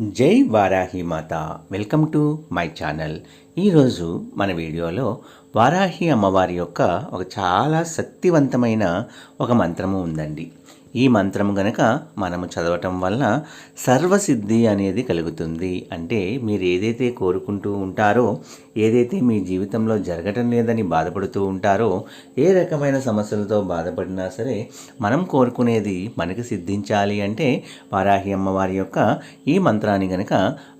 జై వారాహి మాత. Welcome to my channel. ఈరోజు మన వీడియోలో వారాహి అమ్మవారి యొక్క ఒక చాలా శక్తివంతమైన ఒక మంత్రము ఉందండి. ఈ మంత్రము గనక మనము చదవటం వల్ల సర్వసిద్ధి అనేది కలుగుతుంది. అంటే మీరు ఏదైతే కోరుకుంటూ ఉంటారో ఏదైతే మీ జీవితంలో జరగటం లేదని బాధపడుతూ ఉంటారో ఏ రకమైన సమస్యలతో బాధపడినా సరే మనం కోరుకునేది మనకి సిద్ధించాలి అంటే వారాహి అమ్మవారి యొక్క ఈ మంత్రాన్ని గనక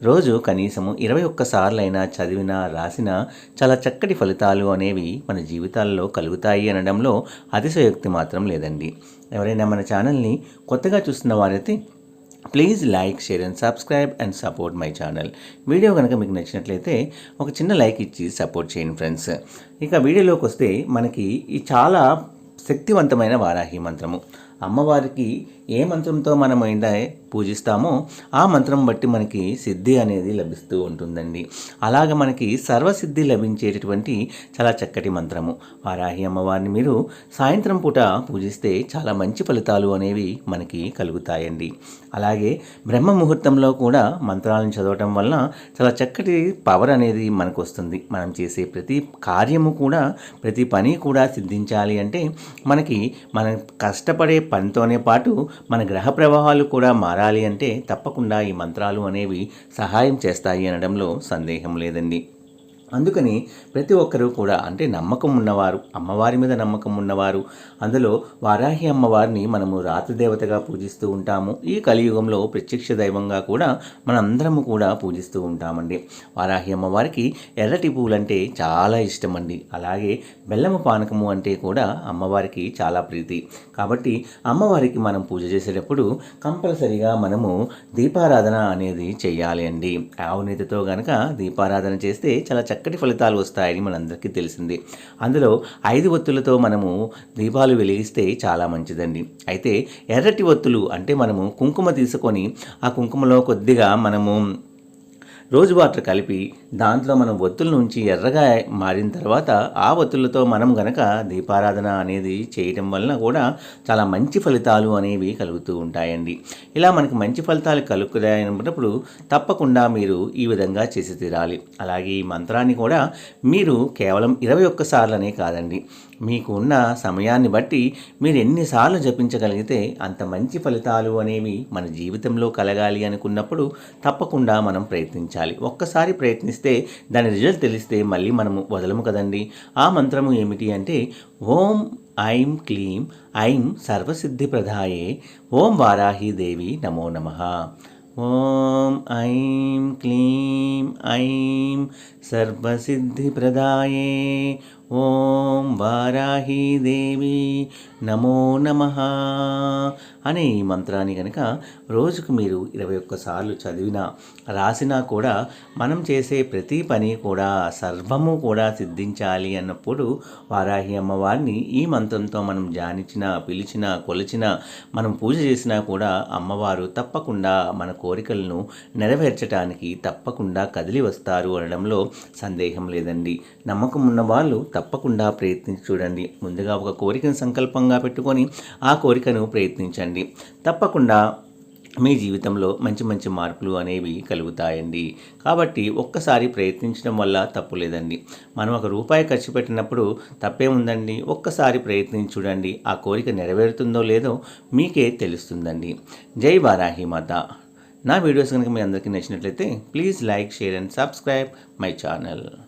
రోజు కనీసము ఇరవై ఒక్కసార్లైనా చదివినా రాసినా చాలా చక్కటి ఫలితాలు అనేవి మన జీవితాల్లో కలుగుతాయి అనడంలో అతిశయోక్తి మాత్రం లేదండి. ఎవరైనా మన ఛానల్ని కొత్తగా చూస్తున్న వారైతే please like share and subscribe and support my channel video కనుక మీకు నచ్చినట్లయితే ఒక చిన్న లైక్ ఇచ్చి సపోర్ట్ చేయండి ఫ్రెండ్స్ ఇక వీడియోలోకి వస్తే మనకి ఈ చాలా శక్తివంతమైన వారాహి మంత్రము. అమ్మవారికి ఏ మంత్రంతో మనం ఏంటంటే పూజిస్తామో ఆ మంత్రం బట్టి మనకి సిద్ధి అనేది లభిస్తూ ఉంటుందండి. అలాగ మనకి సర్వసిద్ధి లభించేటటువంటి చాలా చక్కటి మంత్రము. వారాహి అమ్మవారిని మీరు సాయంత్రం పూట పూజిస్తే చాలా మంచి ఫలితాలు అనేవి మనకి కలుగుతాయండి. అలాగే బ్రహ్మ ముహూర్తంలో కూడా మంత్రాలను చదవటం వలన చాలా చక్కటి పవర్ అనేది మనకు వస్తుంది మనం చేసే ప్రతి కార్యము కూడా ప్రతి పని కూడా సిద్ధించాలి అంటే మనకి మనం కష్టపడే పనితోనే పాటు మన గ్రహ ప్రవాహాలు కూడా మారాలి అంటే తప్పకుండా ఈ మంత్రాలు అనేవి సహాయం చేస్తాయి అనడంలో సందేహం లేదండి. అందుకని ప్రతి ఒక్కరూ కూడా అంటే నమ్మకం ఉన్నవారు అమ్మవారి మీద నమ్మకం ఉన్నవారు అందులో వారాహి అమ్మవారిని మనము రాత్రిదేవతగా పూజిస్తూ ఉంటాము. ఈ కలియుగంలో ప్రత్యక్ష దైవంగా కూడా మనందరము కూడా పూజిస్తూ ఉంటామండి. వారాహి అమ్మవారికి ఎర్రటి పూలంటే చాలా ఇష్టం అండి అలాగే బెల్లము పానకము అంటే కూడా అమ్మవారికి చాలా ప్రీతి. కాబట్టి అమ్మవారికి మనం పూజ చేసేటప్పుడు కంపల్సరిగా మనము దీపారాధన అనేది చేయాలి అండి. ఆవునేతితో గనక దీపారాధన చేస్తే చాలా చక్క చక్కటి ఫలితాలు వస్తాయని మనందరికీ తెలిసింది. అందులో ఐదు ఒత్తులతో మనము దీపాలు వెలిగిస్తే చాలా మంచిదండి. అయితే ఎర్రటి ఒత్తులు అంటే మనము కుంకుమ తీసుకొని ఆ కుంకుమలో కొద్దిగా మనము రోజు వాటర్ కలిపి దాంట్లో మనం ఒత్తుల నుంచి ఎర్రగా మారిన తర్వాత ఆ ఒత్తులతో మనం గనక దీపారాధన అనేది చేయటం వలన కూడా చాలా మంచి ఫలితాలు అనేవి కలుగుతూ ఉంటాయండి. ఇలా మనకి మంచి ఫలితాలు కలుగుతాయన్నప్పుడు తప్పకుండా మీరు ఈ విధంగా చేసి తీరాలి. అలాగే ఈ మంత్రాన్ని కూడా మీరు కేవలం ఇరవై ఒక్కసార్లనే కాదండి. మీకు ఉన్న సమయాన్ని బట్టి మీరు ఎన్నిసార్లు జపించగలిగితే అంత మంచి ఫలితాలు అనేవి మన జీవితంలో కలగాలి అనుకున్నప్పుడు తప్పకుండా మనం ప్రయత్నించాలి. ఒక్కసారి ప్రయత్నిస్తే దాని రిజల్ట్ తెలిస్తే మళ్ళీ మనము వదలము కదండి. ఆ మంత్రము ఏమిటి అంటే ఓం ఐం క్లీం ఐం సర్వసిద్ధి ప్రదాయే ఓం వారాహీదేవి నమో నమ. ఓం ఐం క్లీం ఐం సర్వసిద్ధిప్రదాయే ఓం వారాహీదేవి నమో నమ. అనే ఈ మంత్రాన్ని కనుక రోజుకు మీరు ఇరవై ఒక్కసార్లు చదివినా రాసినా కూడా మనం చేసే ప్రతి పని కూడా సర్వము కూడా సిద్ధించాలి అన్నప్పుడు వారాహి అమ్మవారిని ఈ మంత్రంతో మనం ధ్యానించిన పిలిచిన కొలిచినా మనం పూజ చేసినా కూడా అమ్మవారు తప్పకుండా మన కోరికలను నెరవేర్చడానికి తప్పకుండా కదిలి వస్తారు అనడంలో సందేహం లేదండి. నమ్మకం ఉన్న వాళ్ళు తప్పకుండా ప్రయత్నించి చూడండి. ముందుగా ఒక కోరికను సంకల్పంగా పెట్టుకొని ఆ కోరికను ప్రయత్నించండి. తప్పకుండా మీ జీవితంలో మంచి మంచి మార్పులు అనేవి కలుగుతాయండి. కాబట్టి ఒక్కసారి ప్రయత్నించడం వల్ల తప్పు లేదండి. మనం ఒక రూపాయి ఖర్చు పెట్టినప్పుడు తప్పే ఉందండి. ఒక్కసారి ప్రయత్నించి చూడండి ఆ కోరిక నెరవేరుతుందో లేదో మీకే తెలుస్తుందండి. జై వారాహి మాత. నా వీడియోస్ కనుక మీ అందరికీ నచ్చినట్లయితే please like share and subscribe my channel.